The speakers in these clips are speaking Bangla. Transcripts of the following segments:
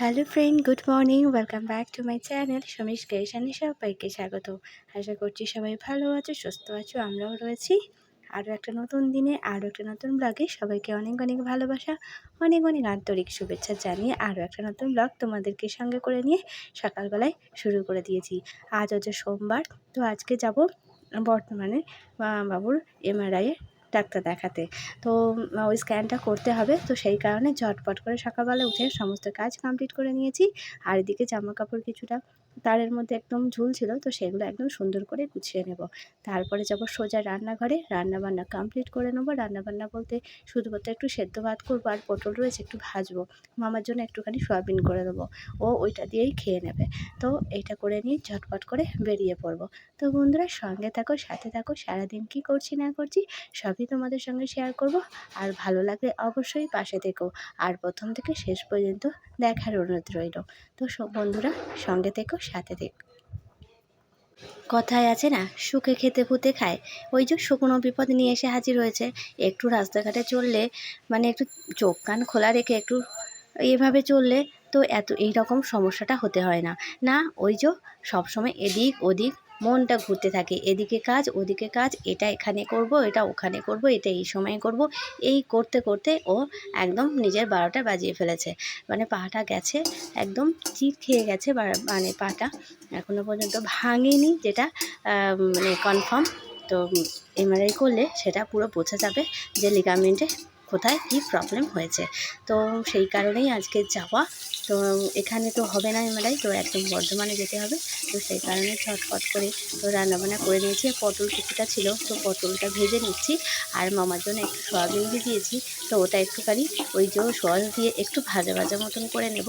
Hello friend good morning welcome back to my channel Samish ক্রিয়েশনে সবাইকে স্বাগত। আশা করছি সবাই ভালো আছো, সুস্থ আছো, আমরাও রয়েছি। আরও একটা নতুন দিনে আরও একটা নতুন ব্লগে সবাইকে অনেক অনেক ভালোবাসা, অনেক অনেক আন্তরিক শুভেচ্ছা জানিয়ে আরও একটা নতুন ব্লগ তোমাদেরকে সঙ্গে করে নিয়ে সকালবেলায় শুরু করে দিয়েছি। আজ হচ্ছে সোমবার, তো আজকে যাব বর্তমানে বাবুর এমআরআইয়ে ডাক্তার দেখাতে। তো ওই স্ক্যানটা করতে হবে। তো সেই কারণে ঝটপট করে সকালবেলা উঠে সমস্ত কাজ কমপ্লিট করে নিয়েছি। আর এদিকে জামা কাপড় কিছুটা তারের মধ্যে একদম ঝুল ছিল, তো সেগুলো একদম সুন্দর করে গুছিয়ে নেব। তারপরে যাব সোজা রান্নাঘরে রান্না বান্না কমপ্লিট করে নেব। রান্না বান্না বলতে শুধুমাত্র একটু সেদ্ধ ভাত করব আর পটল রয়েছে একটু ভাজবো। মামার জন্য একটুখানি সয়াবিন করে দেবো। ও ওইটা দিয়েই খেয়ে নেবে। তো এইটা করে নিয়ে ঝটপট করে বেরিয়ে পড়ব। তো বন্ধুরা সঙ্গে থাকো, সাথে থাকো, সারাদিন কি করছি না করছি সবই তোমাদের সঙ্গে শেয়ার করব। আর ভালো লাগলে অবশ্যই পাশে থেকো। আর প্রথম থেকে শেষ পর্যন্ত দেখার অনুরোধ রইল। তো বন্ধুরা সঙ্গে থেকো সাথে থেকো কথায় আছে না, সুখে খেতে ফুতে খায়। ওই যে শুকনো বিপদ নিয়ে এসে হাজির হয়েছে। একটু রাস্তাঘাটে চললে মানে একটু চোখ কান খোলা রেখে একটু এভাবে চললে তো এত এই রকম সমস্যাটা হতে হয় না। না, ওই যে সবসময় এদিক ওদিক মনটা ঘুরতে থাকে। এদিকে কাজ, ওদিকে কাজ, এটা এখানে করব, এটা ওখানে করব, এটা এই সময় করব। এই করতে করতে ও একদম নিজের বারোটা বাজিয়ে ফেলেছে। মানে পাটা গেছে, একদম চিট খেয়ে গেছে মানে পাটা এখনও পর্যন্ত ভাঙেনি যেটা মানে কনফার্ম তো এমআরআই করলে সেটা পুরো বোঝা যাবে যে লিগামেন্টে কোথায় কী প্রবলেম হয়েছে। তো সেই কারণেই আজকে যাওয়া। তো এখানে তো হবে না এমআরআই, তো একদম বর্ধমানে যেতে হবে। তো সেই কারণে ছটফট করে তো রান্নাবান্না করে নিয়েছি। পটল কিছুটা ছিল, তো পটলটা ভেজে নিচ্ছি। আর মামার জন্য একটু সয়াবিন ভিজিয়েছি তো ওটা একটুখানি ওই যে সস দিয়ে একটু ভাজা ভাজা মতন করে নেব।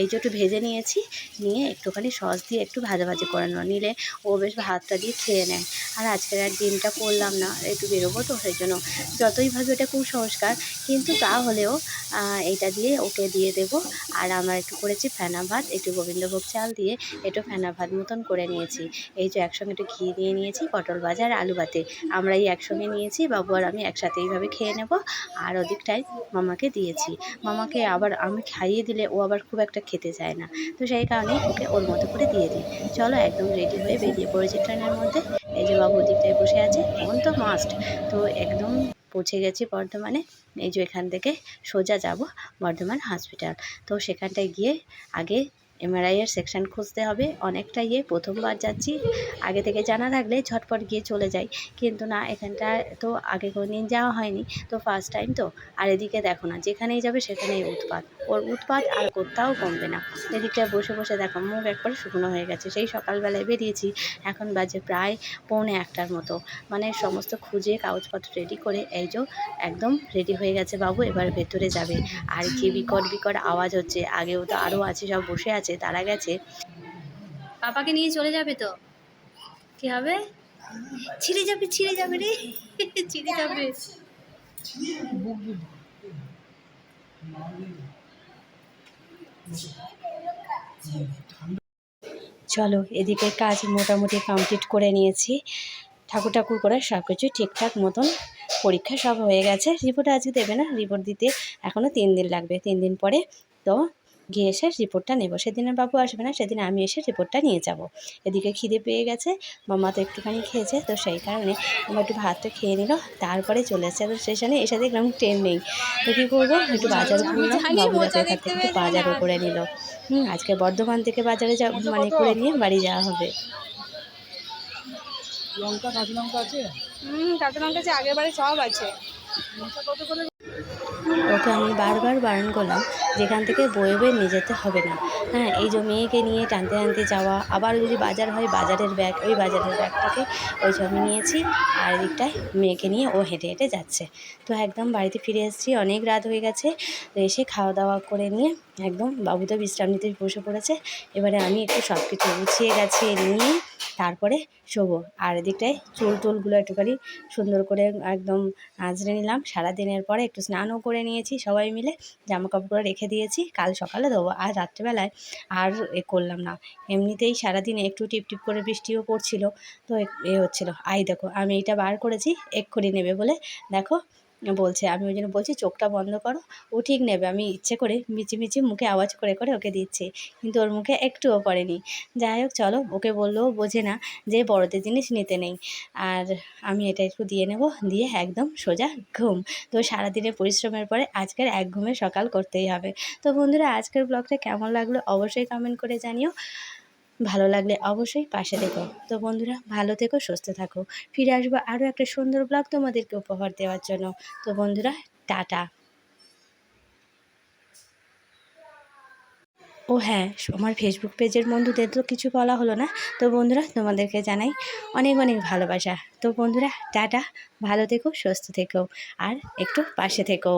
এই যে একটু ভেজে নিয়েছি, নিয়ে একটুখানি সস দিয়ে একটু ভাজা ভাজি করে নেব। নিলে ও বেশ ভাতটা দিয়ে খেয়ে নেয়। আর আজকের আর ডিমটা করলাম না, একটু বেরোবো তো সেই জন্য। যতই ভাবে এটা কুসংস্কার কিন্তু তা হলেও এইটা দিয়ে ওকে দিয়ে দেব। আর আমার একটু করেছি ফেনা ভাত, একটু গোবিন্দভোগ চাল দিয়ে একটু ফেনা ভাত মতন করে নিয়েছি। এই যে একসঙ্গে একটু ঘি দিয়ে নিয়েছি, পটল ভাজা আর আলু ভাতে। আমরা এই একসঙ্গে নিয়েছি, বাবু আর আমি একসাথে এইভাবে খেয়ে নেব। আর ওদিকটায় মামাকে দিয়েছি। মামাকে আবার আমি খাইয়ে দিলে ও আবার খুব একটা খেতে চায় না। তো সেই কারণে ওকে ওর মতো করে দিয়ে দিই। চলো একদম রেডি হয়ে বেরিয়ে পড়েছি ট্রেনের মধ্যে। যে বাবু ওদিকটায় বসে আছে তখন তো মাস্ট তো একদম পৌঁছে গেছি বর্ধমানে, এই যে এখান থেকে সোজা যাব বর্ধমান হসপিটাল তো সেখানটায় গিয়ে আগে এমআরআই এর সেকশন খুঁজতে হবে, অনেকটা ইয়ে প্রথমবার যাচ্ছি, আগে থেকে জানা থাকলে ঝটপট গিয়ে চলে যাই। কিন্তু না, এখানটা তো আগে কোনোদিন যাওয়া হয়নি, তো ফার্স্ট টাইম তো। আর এদিকে দেখো না, যেখানেই যাবে সেখানেই উৎপাত। ওর উৎপাত আর কোথাও কমবে না। এদিকটা বসে বসে দেখো মুখ একবারে শুকনো হয়ে গেছে। সেই সকালবেলায় বেরিয়েছি এখন বাজে প্রায় পৌনে একটার মতো। মানে সমস্ত খুঁজে কাগজপত্র রেডি করে এই যে একদম রেডি হয়ে গেছে বাবু এবার ভেতরে যাবে। আর কি বিকট বিকট আওয়াজ হচ্ছে। আগেও তো আরও আছে সব বসে আছে তারা গেছে। পাপাকে নিয়ে চলে যাবে তো? কি হবে? ছিঁড়ে যাবে ছিঁড়ে যাবে রে। ছিঁড়ে যাবে। চলো এদিকে কাজ মোটামুটি কমপ্লিট করে নিয়েছি। ঠাকুর ঠাকুর করে সব কিছু ঠিকঠাক মতন পরীক্ষা সব হয়ে গেছে। রিপোর্ট আজকে দেবে না? রিপোর্ট দিতে এখনও তিন দিন লাগবে। তিন দিন পরে তো গিয়ে এসে রিপোর্টটা নেব। সেদিন আর বাবু আসবে না সেদিন আমি এসে রিপোর্টটা নিয়ে যাব। এদিকে খিদে পেয়ে গেছে মামা তো একটুখানি খেয়েছে তো সেই কারণে আমার একটু ভাতটা খেয়ে নিল তারপরে চলে এসেছে তো স্টেশনে এসে দেখলাম ট্রেন নেই। তো কী করব? একটু বাজার থেকে একটু বাজারও করে নিল। হুম আজকে বর্ধমান থেকে বাজারে যা মানে করে নিয়ে বাড়ি যাওয়া হবে। লঙ্কা কাঁচা লঙ্কা আছে? হুম কাঁচা লঙ্কা আছে আগের বারে সব আছে। ওকে আমি বারবার বারণ করলাম যেখান থেকে বয়ে বয়ে নিয়ে যেতে হবে না। হ্যাঁ এই যে মেয়েকে নিয়ে টানতে টানতে যাওয়া, আবার যদি বাজার হয় বাজারের ব্যাগ, ওই বাজারের ব্যাগটাকে ওই আমি নিয়েছি, আর এদিকটায় মেয়েকে নিয়ে ও হেঁটে হেঁটে যাচ্ছে। তো একদম বাড়িতে ফিরে এসেছি, অনেক রাত হয়ে গেছে এসে খাওয়া দাওয়া করে নিয়ে একদম বাবু তো বিশ্রাম নিতে বসে পড়েছে, এবারে আমি একটু সব কিছু গুছিয়ে গেছি নিয়ে তারপরে শোবো। আর এদিকটায় চুল টুলগুলো একটুখানি সুন্দর করে একদম আঁচড়ে নিলাম, সারাদিনের পরে একটু স্নানও করে নিয়েছি সবাই মিলে জামা কাপড়গুলো রেখে দিয়েছি, কাল সকালে দেবো। আর রাত্রেবেলায় আর এ করলাম না। এমনিতেই সারাদিন একটু টিপ টিপ করে বৃষ্টিও পড়ছিল, তো এ- হচ্ছিল। আই দেখো, আমি এটা বার করেছি, এক্ষুনি নেবে বলে। দেখো বলছে, আমি ওই জন্য বলছি চোখটা বন্ধ করো, ও ঠিক নেবে। আমি ইচ্ছে করে মিচি মিচি মুখে আওয়াজ করে করে ওকে দিচ্ছি, কিন্তু ওর মুখে একটুও পড়েনি। যাই হোক, চলো, ওকে বললেও বোঝে না যে বড়দের জিনিস নিতে নেই। আর আমি এটা একটু দিয়ে নেব, দিয়ে একদম সোজা ঘুম। তো সারাদিনের পরিশ্রমের পরে আজকের এক ঘুমে সকাল করতেই হবে। তো বন্ধুরা, আজকের ব্লগটা কেমন লাগল অবশ্যই কমেন্ট করে জানিও। ভালো লাগলে অবশ্যই পাশে থেকো। তো বন্ধুরা, ভালো থেকো, সুস্থ থাকো। ফিরে আসব আরও একটা সুন্দর ব্লগ তোমাদেরকে উপহার দেওয়ার জন্য। তো বন্ধুরা, টাটা। ও হ্যাঁ আমার ফেসবুক পেজের বন্ধুদের তো কিছু বলা হলো না। তো বন্ধুরা, তোমাদেরকে জানাই অনেক অনেক ভালোবাসা। তো বন্ধুরা, টাটা। ভালো থেকো, সুস্থ থেকো। আর একটু পাশে থেকো।